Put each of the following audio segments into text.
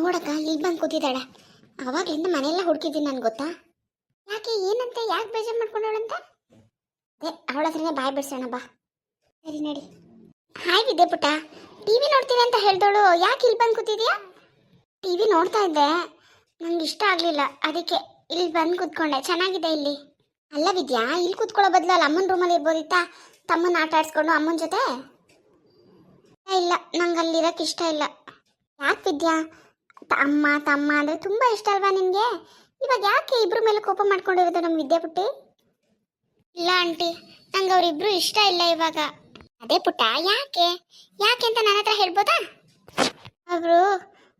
ನೋಡಕ್ಕ, ಇಲ್ಲಿ ಬಂದು ಕೂತಿದ್ದಾಳೆ. ಅವಾಗ್ಲಿಂದ ಮನೆಯೆಲ್ಲ ಹುಡುಕಿದ್ದೀನಿ ನನ್ಗೆ ಗೊತ್ತಾ? ಯಾಕೆ, ಏನಂತ, ಯಾಕೆ ಬೇಜಾರು ಮಾಡ್ಕೊಂಡವಳಂತ? ಅದೇ ಅವಳ ಹತ್ರನೇ ಬಾಯ್ ಬಿಡ್ಸೋಣ ಬಾ. ಸರಿ, ನಡಿ. ಹಾಯ್ ಇದೆ ಪುಟ್ಟ ಟಿವಿ ನೋಡ್ತೀನಿ ಅಂತ ಹೇಳ್ದವಳು ಯಾಕೆ ಇಲ್ಲಿ ಬಂದು ಕೂತಿದ್ಯಾ? ಟಿವಿ ನೋಡ್ತಾ ಇದ್ದೆ. ನಂಗೆ ಇಷ್ಟ ಆಗಲಿಲ್ಲ. ಅದಕ್ಕೆ ಇಲ್ಲಿ ಬಂದು ಕೂತ್ಕೊಂಡೆ. ಚೆನ್ನಾಗಿದೆ ಇಲ್ಲಿ. ಅಲ್ಲ ವಿದ್ಯಾ, ಇಲ್ಲಿ ಕೂತ್ಕೊಳ್ಳೋ ಬದಲು ಅಲ್ಲಿ ಅಮ್ಮನ ರೂಮಲ್ಲಿ ಇರ್ಬೋದಿತ್ತಾ? ತಮ್ಮನ ಆಟ ಆಡ್ಸ್ಕೊಂಡು ಅಮ್ಮನ ಜೊತೆ? ಇಲ್ಲ. ನಂಗೆ ಅಲ್ಲಿರೋಕೆ ಇಷ್ಟ ಇಲ್ಲ. ಯಾಕೆ ವಿದ್ಯಾ? ತ- ಅಮ್ಮ ತಮ್ಮ ಅಂದರೆ ತುಂಬ ಇಷ್ಟ ಅಲ್ವಾ ನಿನಗೆ? ಇವಾಗ ಯಾಕೆ ಇಬ್ರು ಮೇಲೆ ಕೋಪ ಮಾಡ್ಕೊಂಡಿರೋದು ನಮ್ಮ ವಿದ್ಯಾಪುಟ್ಟಿ? ಇಲ್ಲ ಆಂಟಿ ನಂಗೆ ಅವರಿಬ್ರು ಇಷ್ಟ ಇಲ್ಲ ಇವಾಗ. ಅದೇ ಪುಟ್ಟ ಯಾಕೆ? ಯಾಕೆ ಅಂತ ನನ್ನ ಹತ್ರ ಹೇಳ್ಬೋದಾ? ಅವರು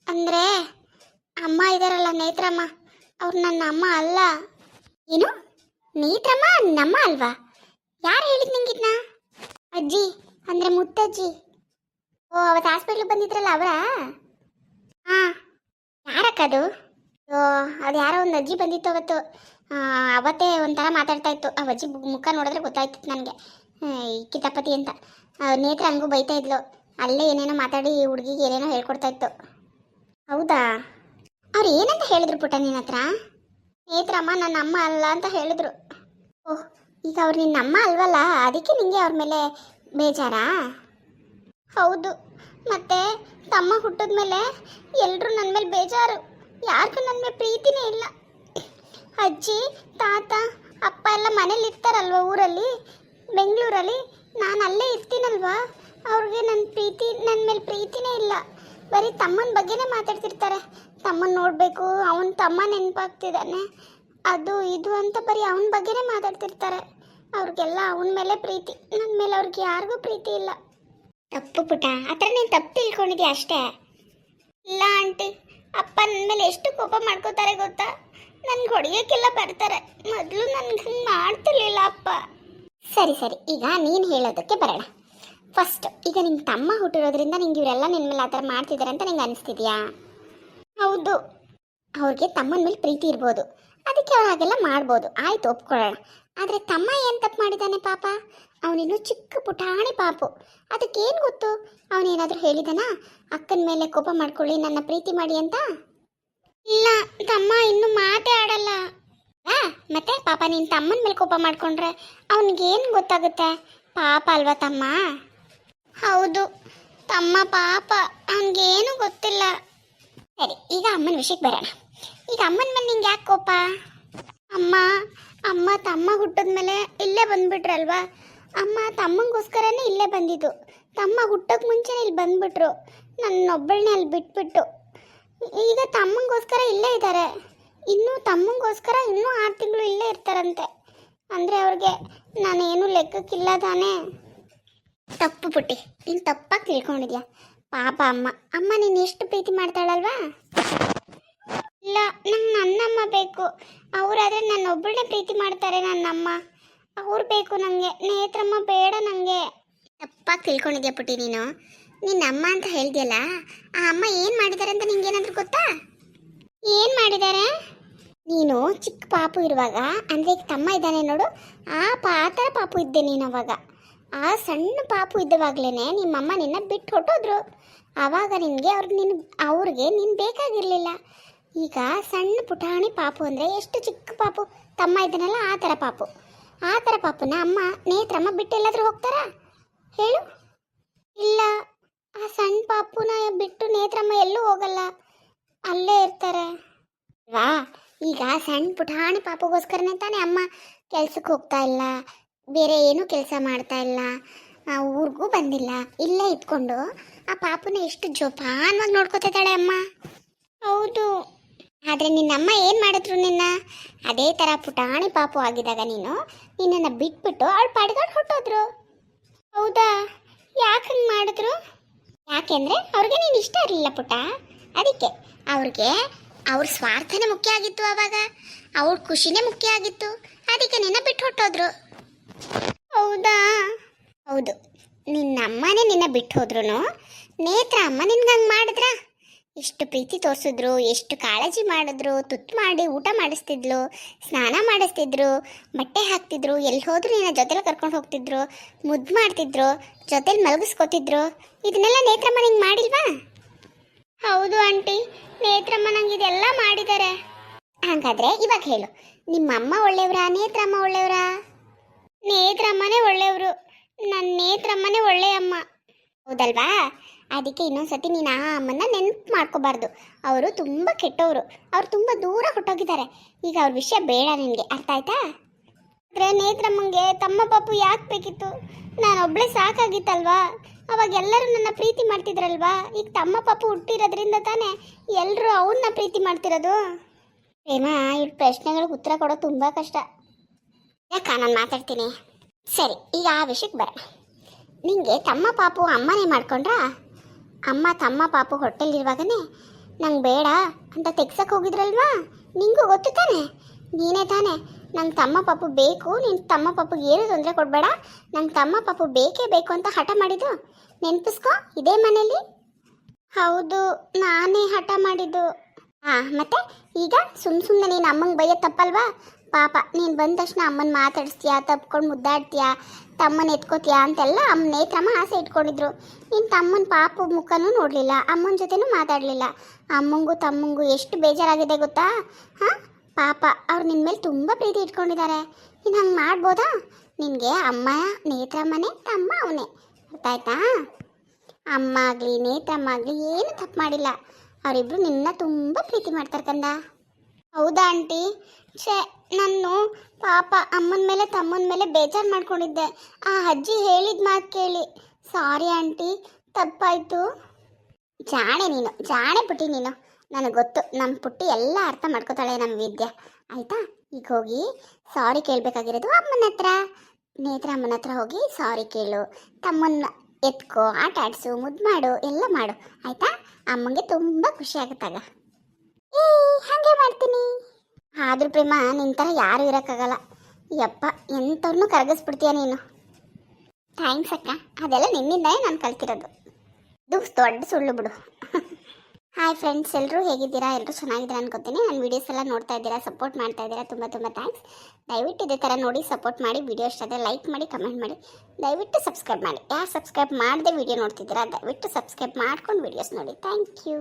ಅಂದರೆ ಅಮ್ಮ ಇದಾರಲ್ಲ ನೇತ್ರಮ್ಮ ಅವ್ರು ನನ್ನ ಅಮ್ಮ ಅಲ್ಲ. ಏನು? ನೇತ್ರಮ್ಮ ನಮ್ಮ ಅಲ್ವಾ? ಯಾರು ಹೇಳಿದ್ ನಿಂಗಿದ್ನ ಅಜ್ಜಿ ಅಂದರೆ ಮುತ್ತಜ್ಜಿ. ಓ ಅವತ್ತು ಹಾಸ್ಪಿಟ್ಲಿಗೆ ಬಂದಿದ್ರಲ್ಲ ಅವರಾ? ಹಾಂ. ಯಾರಕ್ಕದು ಓ, ಅದು ಯಾರೋ ಒಂದು ಅಜ್ಜಿ ಬಂದಿತ್ತು ಅವತ್ತು. ಅವತ್ತೇ ಒಂಥರ ಮಾತಾಡ್ತಾ ಇತ್ತು. ಆ ಅಜ್ಜಿ ಮುಖ ನೋಡಿದ್ರೆ ಗೊತ್ತಾಯ್ತಿತ್ತು ನನಗೆ. ಕಿತಾಪತಿ ಅಂತ. ನೇತ್ರ ಹಂಗೂ ಬೈತಾ ಇದ್ಲು. ಅಲ್ಲೇ ಏನೇನೋ ಮಾತಾಡಿ ಹುಡುಗಿಗೆ ಏನೇನೋ ಹೇಳ್ಕೊಡ್ತಾ ಇತ್ತು. ಹೌದಾ? ಅವ್ರು ಏನಂತ ಹೇಳಿದ್ರು ಪುಟ್ಟ ನಿನ್ನ ಹತ್ರ? ನೇತ್ರಮ್ಮ ನನ್ನ ಅಮ್ಮ ಅಲ್ಲ ಅಂತ ಹೇಳಿದ್ರು. ಓಹ್, ಈಗ ಅವ್ರು ನಿನ್ನ ಅಮ್ಮ ಅಲ್ವಲ್ಲ? ಅದಕ್ಕೆ ನಿಂಗೆ ಅವ್ರ ಮೇಲೆ ಬೇಜಾರಾ? ಹೌದು. ಮತ್ತೆ ತಮ್ಮ ಹುಟ್ಟಿದ್ಮೇಲೆ ಎಲ್ಲರೂ ನನ್ನ ಮೇಲೆ ಬೇಜಾರು. ಯಾರಿಗೂ ನನ್ನ ಮೇಲೆ ಪ್ರೀತಿನೇ ಇಲ್ಲ. ಅಜ್ಜಿ, ತಾತ, ಅಪ್ಪ ಎಲ್ಲ ಮನೇಲಿ ಇರ್ತಾರಲ್ವ ಊರಲ್ಲಿ? ಬೆಂಗಳೂರಲ್ಲಿ? ನಾನು ಅಲ್ಲೇ ಇರ್ತೀನಲ್ವಾ? ಅವ್ರಿಗೆ ನನ್ನ ಪ್ರೀತಿ ನನ್ನ ಮೇಲೆ ಪ್ರೀತಿನೇ ಇಲ್ಲ. ಬರೀ ತಮ್ಮನ ಬಗ್ಗೆನೇ ಮಾತಾಡ್ತಿರ್ತಾರೆ. ತಮ್ಮನ ನೋಡಬೇಕು, ಅವನ ತಮ್ಮ ನೆನಪಾಗ್ತಿದ್ದಾನೆ. ಅದು, ಇದು ಅಂತ ಬರೀ ಅವನ ಬಗ್ಗೆನೇ ಮಾತಾಡ್ತಿರ್ತಾರೆ. ಅವ್ರಿಗೆಲ್ಲ ಅವನ ಮೇಲೆ ಪ್ರೀತಿ. ನನ್ನ ಮೇಲೆ ಅವ್ರಿಗೆ ಯಾರಿಗೂ ಪ್ರೀತಿ ಇಲ್ಲ. ತಪ್ಪು ಪುಟ. ಆ ಥರ ನೀನು ತಪ್ಪು ತಿಳ್ಕೊಂಡಿದ್ಯಾ ಅಷ್ಟೇ? ಇಲ್ಲ ಆಂಟಿ, ಅಪ್ಪ ನನ್ನ ಮೇಲೆ ಎಷ್ಟು ಕೋಪ ಮಾಡ್ಕೋತಾರೆ ಗೊತ್ತಾ? ನನ್ಗೆ ಹೊಡೆಯೋಕ್ಕೆಲ್ಲ ಬರ್ತಾರೆ. ಮೊದಲು ನನ್ಗೆ ಹಂಗೆ ಮಾಡ್ತಿರ್ಲಿಲ್ಲ ಅಪ್ಪ. ಸರಿ ಸರಿ, ಈಗ ನೀನು ಹೇಳೋದಕ್ಕೆ ಬರೋಣ. ಫಸ್ಟ್ ಈಗ ನಿನ್ನ ತಮ್ಮ ಹುಟ್ಟಿರೋದ್ರಿಂದ ನಿಂಗೆ ಇವರೆಲ್ಲ ನಿನ್ನ ಮೇಲೆ ಆ ಥರ ಮಾಡ್ತಿದ್ದಾರೆ ಅಂತ ನಿಂಗೆ ಅನಿಸ್ತಿದ್ಯಾ? ಹೌದು. ಅವ್ರಿಗೆ ತಮ್ಮನ ಮೇಲೆ ಪ್ರೀತಿ ಇರ್ಬೋದು. ಅದಕ್ಕೆ ಅವ್ರು ಹಾಗೆಲ್ಲ ಮಾಡ್ಬೋದು. ಆಯ್ತು, ಒಪ್ಕೊಳ್ಳೋಣ. ಆದರೆ ತಮ್ಮ ಏನು ತಪ್ಪು ಮಾಡಿದ್ದಾನೆ ಪಾಪ? ಅವನಿನ್ನು ಚಿಕ್ಕ ಪುಟಾಣಿ ಪಾಪು. ಅದಕ್ಕೇನು ಗೊತ್ತು? ಅವನೇನಾದರೂ ಹೇಳಿದನಾ? ಅಕ್ಕನ ಮೇಲೆ ಕೋಪ ಮಾಡ್ಕೊಳ್ಳಿ, ನನ್ನ ಪ್ರೀತಿ ಮಾಡಿ ಅಂತ? ಇಲ್ಲ, ತಮ್ಮ ಇನ್ನು ಮಾತೇ ಆಡಲ್ಲ. ಮತ್ತೆ ಪಾಪ ನೀನು ತಮ್ಮನ ಮೇಲೆ ಕೋಪ ಮಾಡ್ಕೊಂಡ್ರೆ ಅವನಿಗೇನು ಗೊತ್ತಾಗುತ್ತೆ? ಪಾಪ ಅಲ್ವಾ ತಮ್ಮ? ಹೌದು, ತಮ್ಮ ಪಾಪ, ಅವನಿಗೇನು ಗೊತ್ತಿಲ್ಲ. ಸರಿ, ಈಗ ಅಮ್ಮನ ವಿಷಯಕ್ಕೆ ಬರೋಣ. ಈಗ ಅಮ್ಮನ ಮೇಲೆ ನಿಂಗೆ ಯಾಕೆ ಕೋಪ? ಅಮ್ಮ ಅಮ್ಮ ತಮ್ಮ ಹುಟ್ಟಿದ್ಮೇಲೆ ಇಲ್ಲೇ ಬಂದ್ಬಿಟ್ರಲ್ವಾ? ಅಮ್ಮ ತಮ್ಮಂಗೋಸ್ಕರನೇ ಇಲ್ಲೇ ಬಂದಿದ್ದು. ತಮ್ಮ ಹುಟ್ಟೋಕೆ ಮುಂಚೆನೇ ಇಲ್ಲಿ ಬಂದ್ಬಿಟ್ರು. ನನ್ನೊಬ್ಬಳನ್ನೇ ಅಲ್ಲಿ ಬಿಟ್ಬಿಟ್ಟು. ಈಗ ತಮ್ಮಂಗೋಸ್ಕರ ಇಲ್ಲೇ ಇದ್ದಾರೆ. ಇನ್ನೂ ತಮ್ಮಂಗೋಸ್ಕರ ಇನ್ನೂ ಆರು ತಿಂಗಳು ಇಲ್ಲೇ ಇರ್ತಾರಂತೆ. ಅಂದರೆ ಅವ್ರಿಗೆ ನಾನೇನು ಲೆಕ್ಕಕ್ಕಿಲ್ಲ ತಾನೇ. ತಪ್ಪು ಪುಟ್ಟಿ. ನೀನು ತಪ್ಪಾಗಿ ತಿಳ್ಕೊಂಡಿದ್ಯಾ? ಪಾಪ ಅಮ್ಮ. ಅಮ್ಮ ನೀನು ಎಷ್ಟು ಪ್ರೀತಿ ಮಾಡ್ತಾಳಲ್ವಾ? ಇಲ್ಲ, ನಂಗೆ ನನ್ನಮ್ಮ ಬೇಕು. ಅವರಾದ್ರೆ ನನ್ನೊಬ್ಬಳನ್ನೇ ಪ್ರೀತಿ ಮಾಡ್ತಾರೆ ನನ್ನಮ್ಮ. ಅವ್ರು ಬೇಕು ನನಗೆ ನೇತ್ರಮ್ಮ ಬೇಡ ನನಗೆ ತಪ್ಪಾಗಿ ತಿಳ್ಕೊಂಡಿದ್ಯಾ ಪುಟ್ಟಿ ನೀನು? ನಿನ್ನ ಅಮ್ಮ ಅಂತ ಹೇಳ್ದಿಯಲ್ಲ, ಆ ಅಮ್ಮ ಏನು ಮಾಡಿದ್ದಾರೆ ಅಂತ ನಿಂಗೇನಾದ್ರೂ ಗೊತ್ತಾ? ಏನು ಮಾಡಿದ್ದಾರೆ ನೀನು ಚಿಕ್ಕ ಪಾಪು ಇರುವಾಗ, ಅಂದರೆ ತಮ್ಮ ಇದ್ದಾನೆ ನೋಡು, ಆ ಪಾ ಪಾಪು ಇದ್ದೆ ನೀನು ಅವಾಗ. ಆ ಸಣ್ಣ ಪಾಪು ಇದ್ದವಾಗ್ಲೇ ನಿಮ್ಮಮ್ಮ ನಿನ್ನ ಬಿಟ್ಟು ಹೊಟ್ಟೋದ್ರು ಆವಾಗ ನಿನಗೆ ಅವ್ರಿಗೆ ನಿನ್, ಅವ್ರಿಗೆ ನೀನು ಬೇಕಾಗಿರಲಿಲ್ಲ. ಈಗ ಸಣ್ಣ ಪುಟಾಣಿ ಪಾಪು ಅಂದರೆ ಎಷ್ಟು ಚಿಕ್ಕ ಪಾಪು? ತಮ್ಮ ಇದ್ದಾನಲ್ಲ ಆ ಥರ ಪಾಪು. ಆ ಥರ ಪಾಪುನ ಅಮ್ಮ ನೇತ್ರಮ್ಮ ಬಿಟ್ಟು ಎಲ್ಲಾದರೂ ಹೋಗ್ತಾರಾ? ಹೇಳು. ಇಲ್ಲ ಆ ಸಣ್ಣ ಪಾಪುನ ಬಿಟ್ಟು ನೇತ್ರಮ್ಮ ಎಲ್ಲೂ ಹೋಗಲ್ಲ. ಅಲ್ಲೇ ಇರ್ತಾರೆ. ವಾ ಈಗ ಸಣ್ಣ ಪುಟಾಣಿ ಪಾಪಗೋಸ್ಕರನೇ ತಾನೇ ಅಮ್ಮ ಕೆಲ್ಸಕ್ಕೆ ಹೋಗ್ತಾ ಇಲ್ಲ. ಬೇರೆ ಏನೂ ಕೆಲಸ ಮಾಡ್ತಾ ಇಲ್ಲ. ಆ, ಊರಿಗೂ ಬಂದಿಲ್ಲ. ಇಲ್ಲೇ ಇದ್ಕೊಂಡು ಆ ಪಾಪುನ ಎಷ್ಟು ಜೋಪಾನವಾಗಿ ನೋಡ್ಕೋತಿದ್ದಾಳೆ ಅಮ್ಮ. ಹೌದು. ಆದರೆ ನಿನ್ನಮ್ಮ ಏನು ಮಾಡಿದ್ರು ನಿನ್ನ? ಅದೇ ಥರ ಪುಟಾಣಿ ಪಾಪು ಆಗಿದಾಗ ನೀನು ನಿನ್ನನ್ನು ಬಿಟ್ಬಿಟ್ಟು ಅವಳು ಪಡ್ಕೊಂಡು ಹೊಟ್ಟೋದ್ರು ಹೌದಾ? ಯಾಕೆ ಹಂಗೆ ಮಾಡಿದ್ರು? ಯಾಕೆಂದರೆ ಅವ್ರಿಗೆ ನೀನು ಇಷ್ಟ ಇರಲಿಲ್ಲ ಪುಟ. ಅದಕ್ಕೆ ಅವ್ರಿಗೆ ಅವ್ರ ಸ್ವಾರ್ಥನೇ ಮುಖ್ಯ ಆಗಿತ್ತು ಅವಾಗ. ಅವ್ರ ಖುಷಿನೇ ಮುಖ್ಯ ಆಗಿತ್ತು. ಅದಕ್ಕೆ ನಿನ್ನ ಬಿಟ್ಟು ಹೊಟ್ಟೋದ್ರು ಹೌದಾ? ಹೌದು. ನಿನ್ನ ಅಮ್ಮನೇ ನಿನ್ನ ಬಿಟ್ಟು ಹೋದ್ರು ನೇತ್ರ ಅಮ್ಮ ನಿನ್ಗೆ ಹಂಗೆ ಮಾಡಿದ್ರ? ಎಷ್ಟು ಪ್ರೀತಿ ತೋರಿಸಿದ್ರು, ಎಷ್ಟು ಕಾಳಜಿ ಮಾಡಿದ್ರು, ತುತ್ತು ಮಾಡಿ ಊಟ ಮಾಡಿಸ್ತಿದ್ಲು, ಸ್ನಾನ ಮಾಡಿಸ್ತಿದ್ರು ಬಟ್ಟೆ ಹಾಕ್ತಿದ್ರು, ಎಲ್ಲಿ ಹೋದ್ರು ನಿನ್ನ ಜೊತೆಲಿ ಕರ್ಕೊಂಡು ಹೋಗ್ತಿದ್ರು, ಮುದ್ದು ಮಾಡ್ತಿದ್ರು, ಜೊತೆಲಿ ಮಲಗಿಸ್ಕೊತಿದ್ರು. ಇದನ್ನೆಲ್ಲ ನೇತ್ರಮ್ಮ ನಿಂಗೆ ಮಾಡಿಲ್ವಾ? ಹೌದು ಆಂಟಿ, ನೇತ್ರಮ್ಮ ನಂಗೆ ಇದೆಲ್ಲ ಮಾಡಿದ್ದಾರೆ ಹಾಗಾದ್ರೆ ಇವಾಗ ಹೇಳು, ನಿಮ್ಮಮ್ಮ ಒಳ್ಳೆಯವರಾ, ನೇತ್ರಮ್ಮ ಒಳ್ಳೆಯವರಾ? ನೇತ್ರಮ್ಮನೇ ಒಳ್ಳೆಯವರು ನನ್ನ ನೇತ್ರಮ್ಮನೇ ಒಳ್ಳೆಯ ಅಮ್ಮ ಹೌದಲ್ವಾ? ಅದಕ್ಕೆ ಇನ್ನೊಂದ್ಸತಿ ನೀನು ಆ ಅಮ್ಮನ್ನ ನೆನಪು ಮಾಡ್ಕೋಬಾರ್ದು. ಅವರು ತುಂಬ ಕೆಟ್ಟವರು. ಅವ್ರು ತುಂಬ ದೂರ ಹೊಟ್ಟೋಗಿದ್ದಾರೆ ಈಗ ಅವ್ರ ವಿಷಯ ಬೇಡ ನಿನಗೆ. ಅರ್ಥ ಆಯ್ತಾ? ಆದರೆ ನೇತ್ರಮ್ಮಂಗೆ ತಮ್ಮ ಪಾಪು ಯಾಕೆ ಬೇಕಿತ್ತು? ನಾನು ಒಬ್ಬಳೇ ಸಾಕಾಗಿತ್ತಲ್ವಾ? ಅವಾಗ ಎಲ್ಲರೂ ನನ್ನ ಪ್ರೀತಿ ಮಾಡ್ತಿದ್ರಲ್ವಾ? ಈಗ ತಮ್ಮ ಪಾಪು ಹುಟ್ಟಿರೋದ್ರಿಂದ ತಾನೇ ಎಲ್ಲರೂ ಅವನ್ನ ಪ್ರೀತಿ ಮಾಡ್ತಿರೋದು? ಪ್ರೇಮ ಈ ಪ್ರಶ್ನೆಗಳಿಗೆ ಉತ್ತರ ಕೊಡೋದು ತುಂಬ ಕಷ್ಟ. ಯಾಕ ನಾನು ಮಾತಾಡ್ತೀನಿ? ಸರಿ, ಈಗ ಆ ವಿಷಯಕ್ಕೆ ಬರೋಣ. ನಿಮಗೆ ತಮ್ಮ ಪಾಪು ಅಮ್ಮನೇ ಮಾಡ್ಕೊಂಡ್ರಾ? ಅಮ್ಮ ತಮ್ಮ ಪಾಪು ಹೊಟ್ಟೆಲಿರುವಾಗನೇ ನಂಗೆ ಬೇಡ, ಅಂತ ತೆಗ್ಸಕ್ಕೆ ಹೋಗಿದ್ರಲ್ವಾ? ನಿಂಗೂ ಗೊತ್ತು ತಾನೆ? ನೀನೇ ತಾನೆ? ನನ್ನ ತಮ್ಮ ಪಾಪು ಬೇಕು ನಿನ್ನ ತಮ್ಮ ಪಾಪುಗೆ ಏನು ತೊಂದರೆ ಕೊಡಬೇಡ? ನನ್ನ ತಮ್ಮ ಪಾಪು ಬೇಕೇ ಬೇಕು ಅಂತ ಹಠ ಮಾಡಿದ್ದು? ನೆನಪಿಸ್ಕೋ, ಇದೇ ಮನೇಲಿ? ಹೌದು, ನಾನೇ ಹಠ ಮಾಡಿದ್ದು. ಹಾಂ ಮತ್ತೆ? ಈಗ ಸುಮ್ ಸುಮ್ಮನೆ ನೀನು ಅಮ್ಮಂಗೆ ಬಯ್ಯ ತಪ್ಪಲ್ವಾ? ಪಾಪ, ನೀನು ಬಂದ ತಕ್ಷಣ ಅಮ್ಮನ ಮಾತಾಡಿಸ್ತೀಯಾ, ತಪ್ಕೊಂಡು ಮುದ್ದಾಡ್ತೀಯಾ, ತಮ್ಮನ ಎತ್ಕೋತೀಯಾ ಅಂತೆಲ್ಲ ಅಮ್ಮ ನೇತ್ರಮ್ಮ ಆಸೆ ಇಟ್ಕೊಂಡಿದ್ರು. ನೀನು ತಮ್ಮನ ಪಾಪ ಮುಖನೂ ನೋಡಲಿಲ್ಲ, ಅಮ್ಮನ ಜೊತೆನೂ ಮಾತಾಡಲಿಲ್ಲ. ಅಮ್ಮಂಗೂ ತಮ್ಮಂಗೂ ಎಷ್ಟು ಬೇಜಾರಾಗಿದೆ ಗೊತ್ತಾ? ಹಾಂ? ಪಾಪ, ಅವ್ರು ನಿನ್ನ ಮೇಲೆ ತುಂಬ ಪ್ರೀತಿ ಇಟ್ಕೊಂಡಿದ್ದಾರೆ ನೀನು ಹಂಗೆ ಮಾಡ್ಬೋದಾ? ನಿನಗೆ ಅಮ್ಮ ನೇತ್ರಮ್ಮನೇ ತಮ್ಮ ಅವನೇ. ಆಯ್ತಾ ಅಮ್ಮ ಆಗಲಿ ನೇತ್ರಮ್ಮ ಆಗಲಿ ಏನು ತಪ್ಪು ಮಾಡಿಲ್ಲ. ಅವರಿಬ್ಬರು ನಿನ್ನ ತುಂಬ ಪ್ರೀತಿ ಮಾಡ್ತಾರೆ ಕಂದ. ಹೌದಾ ಆಂಟಿ? ಛೇ ನಾನು ಪಾಪ ಅಮ್ಮನ ಮೇಲೆ ತಮ್ಮನ ಮೇಲೆ ಬೇಜಾರು ಮಾಡ್ಕೊಂಡಿದ್ದೆ. ಆ ಅಜ್ಜಿ ಹೇಳಿದ ಮಾತು ಕೇಳಿ. ಸಾರಿ ಆಂಟಿ, ತಪ್ಪಾಯಿತು. ಜಾಣೆ ನೀನು, ಜಾಣೆ ಪುಟ್ಟಿ ನೀನು. ನನಗೆ ಗೊತ್ತು ನಮ್ಮ ಪುಟ್ಟಿ ಎಲ್ಲ ಅರ್ಥ ಮಾಡ್ಕೋತಾಳೆ ನಮ್ಮ ವಿದ್ಯೆ. ಆಯಿತಾ? ಈಗ ಹೋಗಿ ಸಾರಿ ಕೇಳಬೇಕಾಗಿರೋದು ಅಮ್ಮನ ಹತ್ರ. ನೇತ್ರ ಅಮ್ಮನ ಹತ್ರ ಹೋಗಿ ಸಾರಿ ಕೇಳು. ತಮ್ಮನ್ನ ಎತ್ಕೋ, ಆಟ ಆಡಿಸು ಮುದ್ದು ಮಾಡು, ಎಲ್ಲ ಮಾಡು. ಆಯಿತಾ? ಅಮ್ಮಂಗೆ ತುಂಬ ಖುಷಿ ಆಗುತ್ತಾಗ ಏ ಹಾಗೆ ಮಾಡ್ತೀನಿ. ಆದ್ರೂ ಪ್ರೇಮ ನಿನ್ ಥರ ಯಾರು ಇರೋಕ್ಕಾಗಲ್ಲ. ಯಪ್ಪ ಎಂಥವ್ರನ್ನೂ ಕರಗಿಸ್ಬಿಡ್ತೀಯ ನೀನು? ಥ್ಯಾಂಕ್ಸ್ ಅಕ್ಕ. ಅದೆಲ್ಲ ನಿನ್ನಿಂದಲೇ ನಾನು ಕಲ್ತಿರೋದು. ಇದು ದೊಡ್ಡ ಸುಳ್ಳು ಬಿಡು. ಹಾಯ್ ಫ್ರೆಂಡ್ಸ್ ಎಲ್ಲರೂ ಹೇಗಿದ್ದೀರಾ? ಎಲ್ಲರೂ ಚೆನ್ನಾಗಿದ್ದೀರಾ ಅನ್ಕೋತೀನಿ ನನ್ನ ವೀಡಿಯೋಸ್ ಎಲ್ಲ ನೋಡ್ತಾ ಇದ್ದೀರಾ ಸಪೋರ್ಟ್ ಮಾಡ್ತಾ ಇದ್ದೀರಾ ತುಂಬ ತುಂಬ ಥ್ಯಾಂಕ್ಸ್ ದಯವಿಟ್ಟು ಇದೇ ಥರ ನೋಡಿ ಸಪೋರ್ಟ್ ಮಾಡಿ ವಿಡಿಯೋ ಇಷ್ಟ ಆದರೆ ಲೈಕ್ ಮಾಡಿ ಕಮೆಂಟ್ ಮಾಡಿ. ದಯವಿಟ್ಟು ಸಬ್ಸ್ಕ್ರೈಬ್ ಮಾಡಿ. ಯಾರು ಸಬ್ಸ್ಕ್ರೈಬ್ ಮಾಡದೆ ವಿಡಿಯೋ ನೋಡ್ತಿದ್ದೀರಾ ದಯವಿಟ್ಟು ಸಬ್ಸ್ಕ್ರೈಬ್ ಮಾಡ್ಕೊಂಡು ವೀಡಿಯೋಸ್ ನೋಡಿ. Thank you